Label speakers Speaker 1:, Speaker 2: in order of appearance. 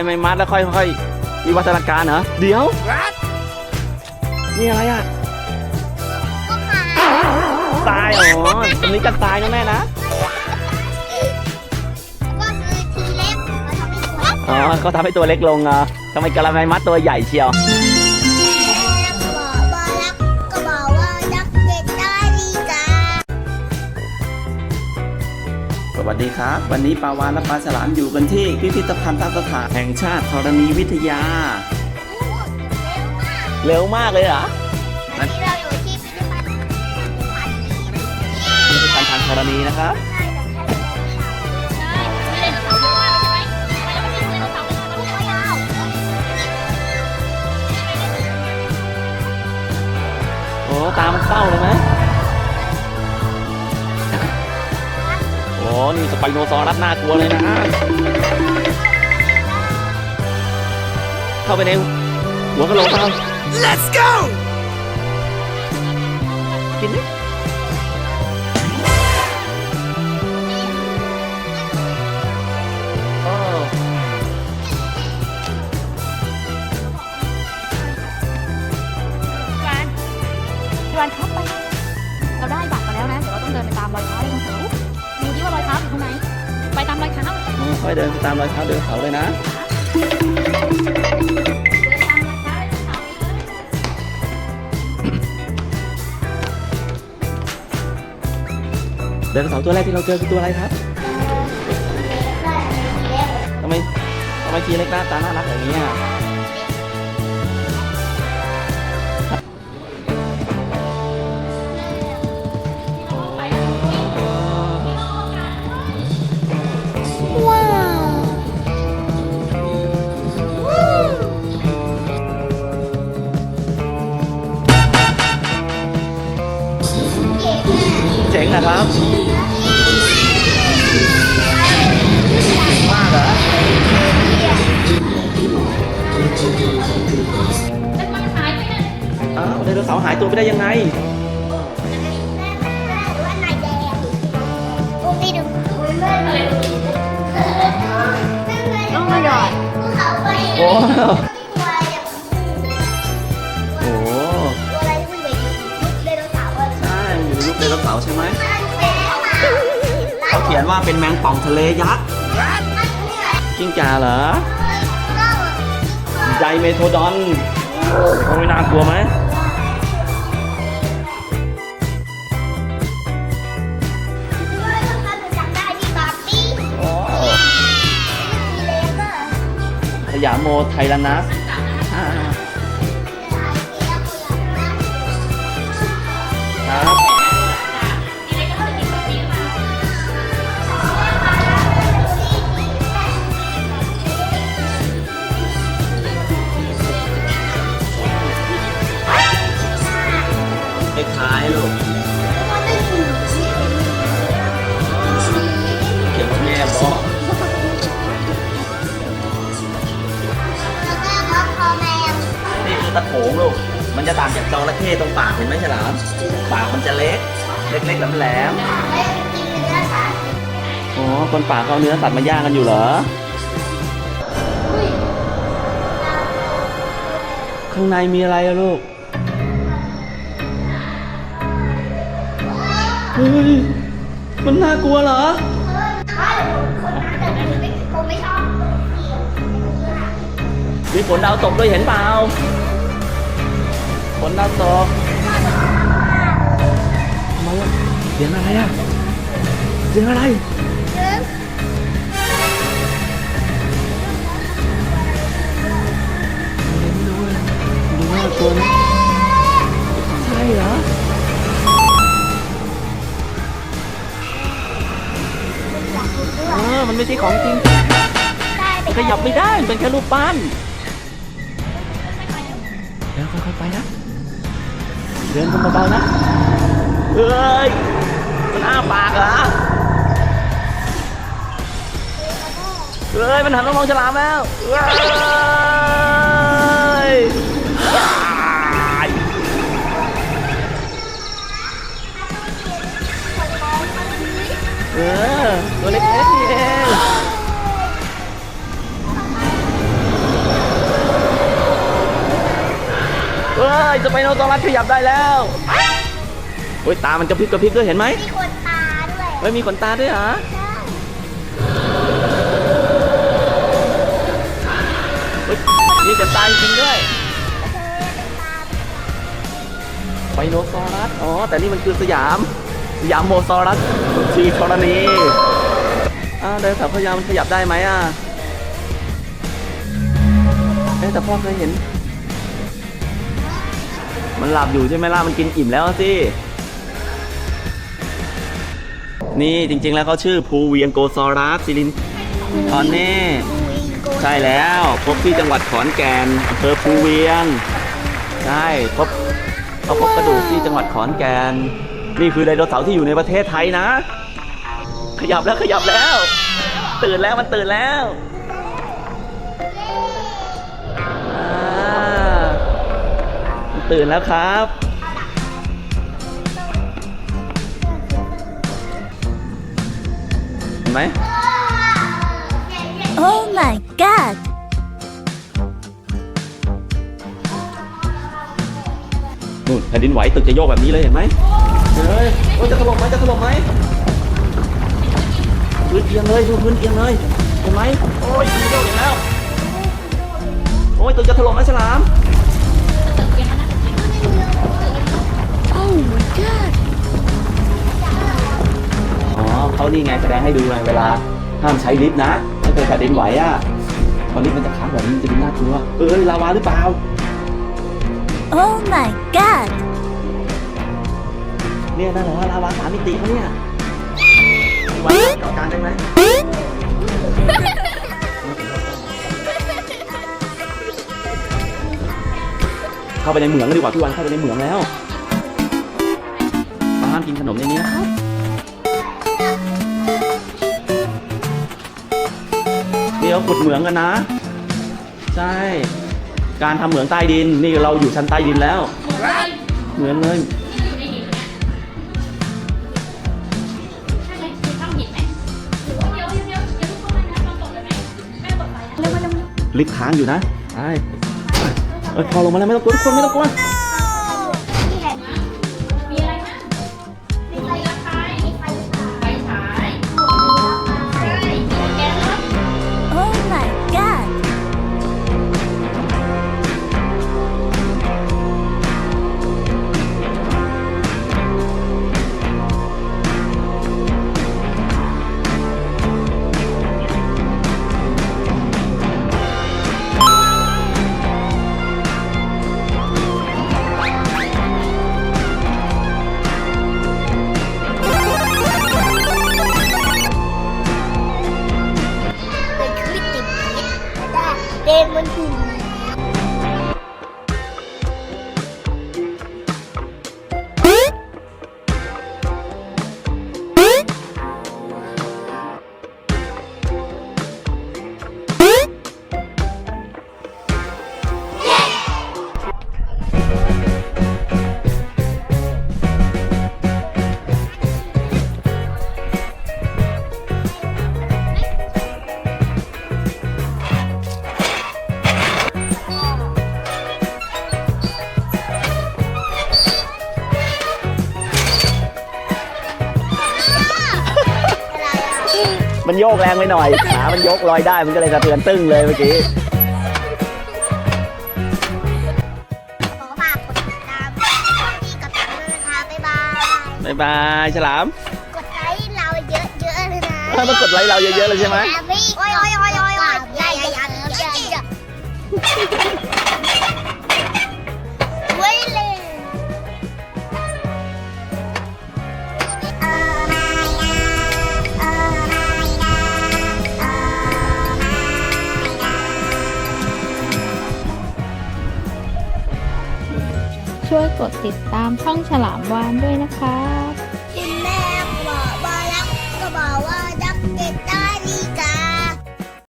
Speaker 1: กระไรไม่มัดแล้วค่อยๆมีวัฒนาการเหรอ เดี๋ยวนี่อะไรอะ
Speaker 2: ก็หา
Speaker 1: ทรายอ๋อตรงนี้จะทรายนะแม่นะ
Speaker 2: ก็คือทีเล็กมาทำให้สวย
Speaker 1: อ๋อเขาทำให้ตัวเล็กลงอะทำไมกระไรไม่มัดตัวใหญ่เชียว
Speaker 2: แล้ว วั
Speaker 1: สดีครับ วันนี้ปลาวานและปลาฉลามอยู่กันที่พิพิธภัณฑสถานแห่งชาติธรณีวิทยา เร็วมากเลยเหรอ
Speaker 2: วันนี้เราอยู่ที่พิพิธภัณฑ์พันธุ์
Speaker 1: พิพิธภัณฑ์ทางธรณีนะครับ
Speaker 2: ไป
Speaker 1: โนซอรัสน่ากลัวเลยนะ เข้าไปในหัวกะโหลกเรา
Speaker 3: Let's go!
Speaker 1: กินดิโอ้
Speaker 4: พี่วานพี่วานครับไป เราได้บัตรมาแล้วนะ เดี๋ยวเราต้องเดินไปตามรอยเท้าไดโนเเท้าอยู่ตรงไหน ไปตามรอยเท้าเลย
Speaker 1: ค่อยเดินไปตามรอยเท้าเดินเขาเลยนะ เดินเสาร์ตัวแรกที่เราเจอคือตัวอะไรครับ ทำไมทำไมทีเล็กหน้าตาน่ารักอย่างนี้อะ อ้าวไดโนเสาร์หายตัวไปได้ยังไง
Speaker 2: หรือว่านายแดงโอ้ไม่ดู
Speaker 4: ต้องมาหยอด
Speaker 2: ภูเขาไฟ
Speaker 1: โอ้
Speaker 2: ตัวอะไรอะ
Speaker 1: โห
Speaker 2: ตัวอะไรที่มันอยู่ในยุคไดโนเสาร์อะ
Speaker 1: ใช่อยู่ในยุคไดโนเสาร์ใช่ไหม
Speaker 2: มันเป็นอะไร
Speaker 1: เขาเขียนว่าเป็นแมงป่องทะเลยักษ์กิ้งก่าเหรอ ไดเมโทดอนโอ้ยน่ากลัวไหมโอ้ขยะโมไทแรนัส ตะโขงลูก มันจะต่างจากจระเข้ตรงปากเห็นไหมฉลาม ปากมันจะเล็ก เล็กๆแหลมๆอ๋อคนป่าเขาเอาเนื้อสัตว์มาย่างกันอยู่เหรอ ข้างในมีอะไรอะลูกเฮ้ยมันน่ากลัวเหรอมีฝนดาวตกด้วยเห็นเปล่า ฝนดาวตกทำไมอะเสียงอะไรอะเสียงอะไร ไม่รู้เลยดูน่ากลัวนะใช่เหรอ เออ มันไม่ใช่ของจริง มันขยับไม่ได้ มันเป็นแค่รูปปั้นเดี๋ยวค่อยๆไปนะ เดินกันเบาๆนะเฮ้ยมันอ้าปากเหรอเฮ้ยมันหันมามองฉลามแล้วเฮ้ยว้ายเออตัวเล็กๆนี่เอง ยสไปโนซอรัสขยับได้แล้วโอ้ยตามันกระพริบกระพริบด้วยเห็นไหม
Speaker 2: มีคนตาด้วย
Speaker 1: เฮ้ยมีขนตาด้วยเหรอ
Speaker 2: ใช่
Speaker 1: เฮ้ยมีขนตาจริงๆด้วย
Speaker 2: เธอเป็นตา
Speaker 1: ไบโนซอรัส อ๋อ แต่นี่มันคือสยาม สยามโมซอรัสชีธรณีอ้าวไดโนเสาร์พยามันขยับได้ไหมอะเอ๊ะแต่พ่อเคยเห็น มันหลับอยู่ใช่ไหมล่ะ มันกินอิ่มแล้วสิ นี่จริงๆแล้วเขาชื่อภูเวียงโกซอรัสซิลินทอนเน่ใช่แล้วพบที่จังหวัดขอนแก่นอำเภอภูเวียง ใช่พบเขาพบกระดูกที่จังหวัดขอนแก่น นี่คือไดโนเสาร์ที่อยู่ในประเทศไทยนะ ขยับแล้วขยับแล้ว ตื่นแล้วมันตื่นแล้ว ตื่นแล้วครับ เห็นไหม
Speaker 2: Oh my god
Speaker 1: นู่นแผ่นดินไหวตึกจะโยกแบบนี้เลยเห็นไหมเฮ้ยโอ้ยจะถล่มไหมจะถล่มไหมพื้นเอียงเลยดูพื้นเอียงเลยเห็นไหมโอ้ยมันโยกอีกแล้วโอ้ยตึกจะถล่มไหมฉลาม นี่ไงแสดงให้ดูไงเวลาห้ามใช้ลิฟต์นะถ้าเกิดแผ่นดินไหวอะตอนลิฟต์มันจะค้างแบบนี้มันจะดูน่ากลัวเอ้ยลาวาหรือเปล่า
Speaker 2: Oh my god
Speaker 1: เนี่ยนั่นเหรอลาวาสามมิติเขาเนี่ยไหวต่อการได้ไหมเข้าไปในเหมืองกันดีกว่าพี่วันเข้าไปในเหมืองแล้วห้ามกินขนมในนี้นะครับ ขุดเหมืองกันนะ ใช่ การทำเหมืองใต้ดิน นี่เราอยู่ชั้นใต้ดินแล้ว เหมือนเลยลิฟต์ค้างอยู่นะ ใช่เอ้พอลงมาแล้วไม่ต้องกลัวทุกคนไม่ต้องกลัว
Speaker 4: มัน
Speaker 1: โยกแรงไปหน่อย ขามันยกลอยได้ มันก็เลยสะเทือนตึ้งเลยเมื่อกี้
Speaker 2: ขอฝากกดติดตามช่องที่กับตังด้วยนะคะบ๊ายบาย
Speaker 1: บ๊ายบาย ฉลาม
Speaker 2: กดไลค์เราเยอะๆเลยนะ
Speaker 1: เออต้องกดไลค์เราเยอะๆเลยใช่ไหม
Speaker 2: โอ้ยโอ้ยโอ้ยโอ้ยโอ้ยใหญ่ใหญ่ใหญ่
Speaker 4: ช่วยกดติดตามช่องฉลามวานด้วยนะคะ